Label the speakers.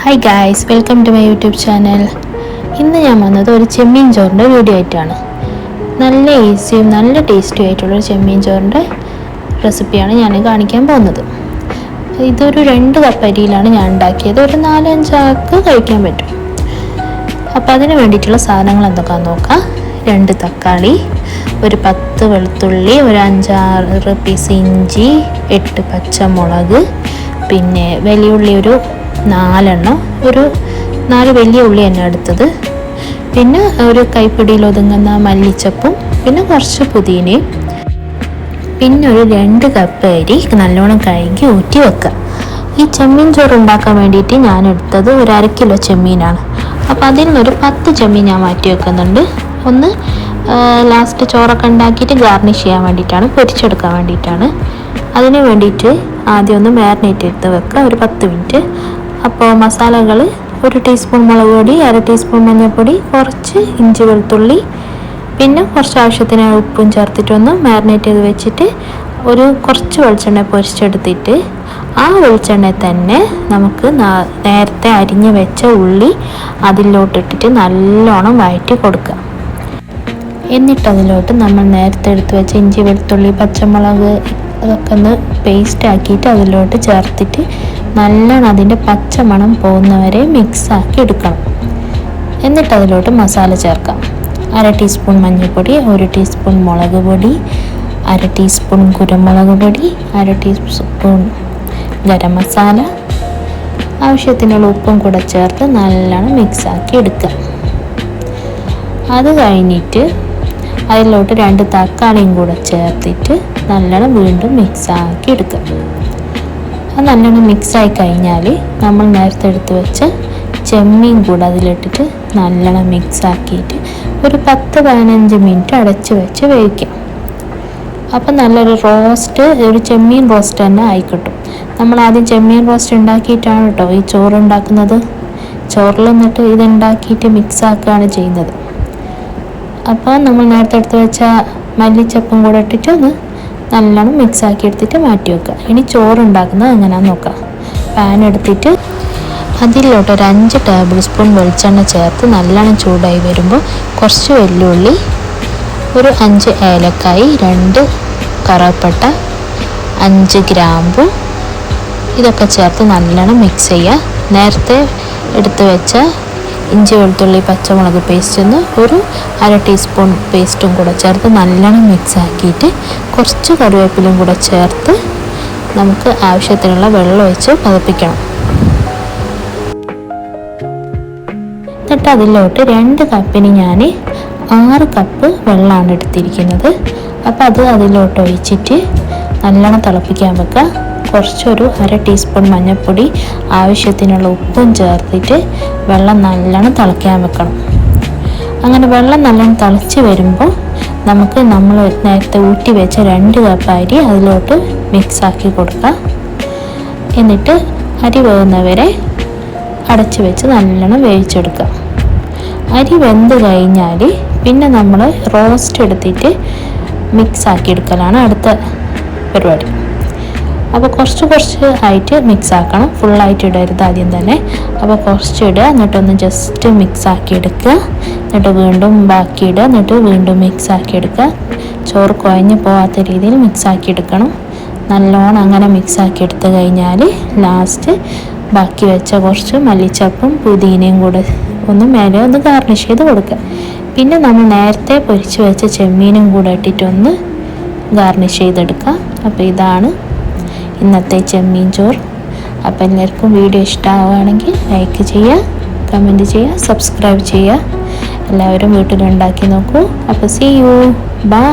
Speaker 1: Hi guys welcome to my YouTube channel ഇന്ന് ഞാൻ വന്നത് ഒരു ചെമ്മീൻ ചോറിന്റെ വീഡിയോ ആയിട്ടാണ്. നല്ല ഈസിയും നല്ല ടേസ്റ്റിയും ആയിട്ടുള്ള ഒരു ചെമ്മീൻ ചോറിന്റെ റെസിപ്പിയാണ് ഞാൻ കാണിക്കാൻ പോകുന്നത്. ഇതൊരു രണ്ട് കപ്പ് അരിയിലാണ് ഞാൻ ഉണ്ടാക്കിയത്. ഒരു നാലഞ്ചാൾക്ക് കഴിക്കാൻ പറ്റും. അപ്പോൾ അതിന് വേണ്ടിയിട്ടുള്ള സാധനങ്ങൾ എന്തൊക്കെയാണെന്ന് നോക്കാം. രണ്ട് തക്കാളി ഒരു പത്ത് വെളുത്തുള്ളി ഒരു അഞ്ചാറ് പീസ് ഇഞ്ചി എട്ട് പച്ചമുളക് പിന്നെ വലിയ ഉള്ളി ഒരു നാലെണ്ണം ഒരു നാല് വലിയ ഉള്ളി തന്നെ എടുത്തത്. പിന്നെ ഒരു കൈപ്പിടിയിൽ ഒതുങ്ങുന്ന മല്ലിച്ചപ്പും പിന്നെ കുറച്ച് പുതിനയും. പിന്നെ ഒരു രണ്ട് കപ്പ് അരി നല്ലോണം കഴുകി ഊറ്റി വെക്കുക. ഈ ചെമ്മീൻ ചോറ് ഉണ്ടാക്കാൻ വേണ്ടിയിട്ട് ഞാൻ എടുത്തത് ഒരു അര കിലോ ചെമ്മീനാണ്. അപ്പോൾ അതിൽ നിന്നൊരു പത്ത് ചെമ്മീൻ ഞാൻ മാറ്റി വെക്കുന്നുണ്ട്. ഒന്ന് ലാസ്റ്റ് ചോറൊക്കെ ഉണ്ടാക്കിയിട്ട് ഗാർണിഷ് ചെയ്യാൻ വേണ്ടിയിട്ടാണ് പൊരിച്ചെടുക്കാൻ വേണ്ടിയിട്ടാണ്. അതിന് വേണ്ടിയിട്ട് ആദ്യം ഒന്ന് മാരിനേറ്റ് എടുത്ത് വെക്കുക. ഒരു പത്ത് മിനിറ്റ്. അപ്പോൾ മസാലകൾ ഒരു ടീസ്പൂൺ മുളക് പൊടി അര ടീസ്പൂൺ മഞ്ഞൾപ്പൊടി കുറച്ച് ഇഞ്ചി വെളുത്തുള്ളി. പിന്നെ കുറച്ച് ആവശ്യത്തിന് ഉപ്പും ചേർത്തിട്ടൊന്ന് മാരിനേറ്റ് ചെയ്ത് വെച്ചിട്ട് ഒരു കുറച്ച് വെളിച്ചെണ്ണ പൊരിച്ചെടുത്തിട്ട് ആ വെളിച്ചെണ്ണ തന്നെ നമുക്ക് നേരത്തെ അരിഞ്ഞ് വെച്ച ഉള്ളി അതിലോട്ടിട്ടിട്ട് നല്ലോണം വഴറ്റി കൊടുക്കുക. എന്നിട്ട് അതിലോട്ട് നമ്മൾ നേരത്തെ എടുത്ത് വെച്ച ഇഞ്ചി വെളുത്തുള്ളി പച്ചമുളക് അതൊക്കെ ഒന്ന് പേസ്റ്റ് ആക്കിയിട്ട് അതിലോട്ട് ചേർത്തിട്ട് നല്ലോണം അതിന്റെ പച്ചമണം പോകുന്നവരെ മിക്സാക്കി എടുക്കണം. എന്നിട്ട് അതിലോട്ട് മസാല ചേർക്കാം. അര ടീസ്പൂൺ മഞ്ഞൾപ്പൊടി ഒരു ടീസ്പൂൺ മുളക് പൊടി അര ടീസ്പൂൺ കുരുമുളക് പൊടി അര ടീസ്പൂൺ ഗരം മസാല. ആവശ്യത്തിനുള്ള ഉപ്പും കൂടെ ചേർത്ത് നല്ലോണം മിക്സാക്കി എടുക്കുക. അത് കഴിഞ്ഞിട്ട് അതിലോട്ട് രണ്ട് തക്കാളിയും കൂടെ ചേർത്തിട്ട് നല്ലോണം വീണ്ടും മിക്സാക്കി എടുക്കുക അത് നല്ലോണം മിക്സായി കഴിഞ്ഞാൽ നമ്മൾ നേരത്തെ എടുത്ത് വെച്ച ചെമ്മീൻ കൂടെ അതിലിട്ടിട്ട് നല്ലോണം മിക്സാക്കിയിട്ട് ഒരു പത്ത് പതിനഞ്ച് മിനിറ്റ് അടച്ച് വെച്ച് വേവിക്കാം. അപ്പം നല്ലൊരു റോസ്റ്റ് ഒരു ചെമ്മീൻ റോസ്റ്റ് തന്നെ ആയിക്കിട്ടും. നമ്മൾ ആദ്യം ചെമ്മീൻ റോസ്റ്റ് ഉണ്ടാക്കിയിട്ടാണ് കേട്ടോ ഈ ചോറ് ഉണ്ടാക്കുന്നത്. ചോറിൽ നിന്നിട്ട് ഇതുണ്ടാക്കിയിട്ട് മിക്സാക്കുകയാണ് ചെയ്യുന്നത്. അപ്പോൾ നമ്മൾ നേരത്തെ എടുത്ത് വെച്ച മല്ലിച്ചപ്പും കൂടെ ഇട്ടിട്ട് ഒന്ന് നല്ലോണം മിക്സ് ആക്കി എടുത്തിട്ട് മാറ്റി വെക്കുക. ഇനി ചോറ് ഉണ്ടാക്കുന്നത് എങ്ങനെയാണെന്ന് നോക്കാം. പാൻ എടുത്തിട്ട് അതിലോട്ട് ഒരു അഞ്ച് ടേബിൾ സ്പൂൺ വെളിച്ചെണ്ണ ചേർത്ത് നല്ലോണം ചൂടായി വരുമ്പോൾ കുറച്ച് വെല്ലുള്ളി ഒരു അഞ്ച് ഏലക്കായി രണ്ട് കറവപ്പട്ട അഞ്ച് ഗ്രാമ്പു ഇതൊക്കെ ചേർത്ത് നല്ലോണം മിക്സ് ചെയ്യുക. നേരത്തെ എടുത്ത് വെച്ച ഇഞ്ചി വെളുത്തുള്ളി പച്ചമുളക് പേസ്റ്റ് ഒരു അര ടീസ്പൂൺ പേസ്റ്റും കൂടെ ചേർത്ത് നല്ലോണം മിക്സ് ആക്കിയിട്ട് കുറച്ച് കറിവേപ്പിലും കൂടെ ചേർത്ത് നമുക്ക് ആവശ്യത്തിനുള്ള വെള്ളം ഒഴിച്ച് പതപ്പിക്കണം. എന്നിട്ട് അതിലോട്ട് രണ്ട് കപ്പിന് ഞാൻ ആറ് കപ്പ് വെള്ളമാണ് എടുത്തിരിക്കുന്നത്. അപ്പോൾ അത് അതിലോട്ട് ഒഴിച്ചിട്ട് നല്ലോണം തിളപ്പിക്കാൻ വെക്കുക കുറച്ചൊരു അര ടീസ്പൂൺ മഞ്ഞൾപ്പൊടി ആവശ്യത്തിനുള്ള ഉപ്പും ചേർത്തിട്ട് വെള്ളം നല്ലോണം തിളയ്ക്കാൻ വെക്കണം. അങ്ങനെ വെള്ളം നല്ലോണം തിളച്ച് വരുമ്പോൾ നമുക്ക് നമ്മൾ നേരത്തെ ഊറ്റി വെച്ച രണ്ട് കപ്പ് അരി അതിലോട്ട് മിക്സാക്കി കൊടുക്കുക എന്നിട്ട് അരി വേകുന്നവരെ അടച്ച് വെച്ച് നല്ലോണം വേവിച്ചെടുക്കുക. അരി വെന്ത് കഴിഞ്ഞാൽ പിന്നെ നമ്മൾ റോസ്റ്റ് എടുത്തിട്ട് മിക്സ് ആക്കി എടുക്കലാണ് അടുത്ത പരിപാടി. അപ്പോൾ കുറച്ച് കുറച്ച് ആയിട്ട് മിക്സ് ആക്കണം. ഫുള്ളായിട്ട് ഇടരുത് ആദ്യം തന്നെ. അപ്പോൾ കുറച്ച് ഇടുക. എന്നിട്ടൊന്ന് ജസ്റ്റ് മിക്സ് ആക്കി എടുക്കുക. എന്നിട്ട് വീണ്ടും ബാക്കി ഇടുക. എന്നിട്ട് വീണ്ടും മിക്സ് ആക്കി എടുക്കുക. ചോറ് കുഴഞ്ഞ് പോകാത്ത രീതിയിൽ മിക്സ് ആക്കി എടുക്കണം. നല്ലോണം അങ്ങനെ മിക്സ് ആക്കി എടുത്ത് കഴിഞ്ഞാൽ ലാസ്റ്റ് ബാക്കി വെച്ച കുറച്ച് മല്ലിച്ചപ്പും പുതിനയും കൂടെ ഒന്ന് മേലെ ഒന്ന് ഗാർണിഷ് ചെയ്ത് കൊടുക്കുക. പിന്നെ നമ്മൾ നേരത്തെ പൊരിച്ച് വെച്ച ചെമ്മീനും കൂടെ ഇട്ടിട്ടൊന്ന് ഗാർണിഷ് ചെയ്തെടുക്കുക. അപ്പോൾ ഇതാണ് ഇന്നത്തെ ചെമ്മീൻ ചോറ് അപ്പോൾ എല്ലാവർക്കും വീഡിയോ ഇഷ്ടമാവുകയാണെങ്കിൽ ലൈക്ക് ചെയ്യുക കമന്റ് ചെയ്യുക സബ്സ്ക്രൈബ് ചെയ്യുക. എല്ലാവരും വീട്ടിലുണ്ടാക്കി നോക്കൂ. അപ്പോൾ സീ യു ബൈ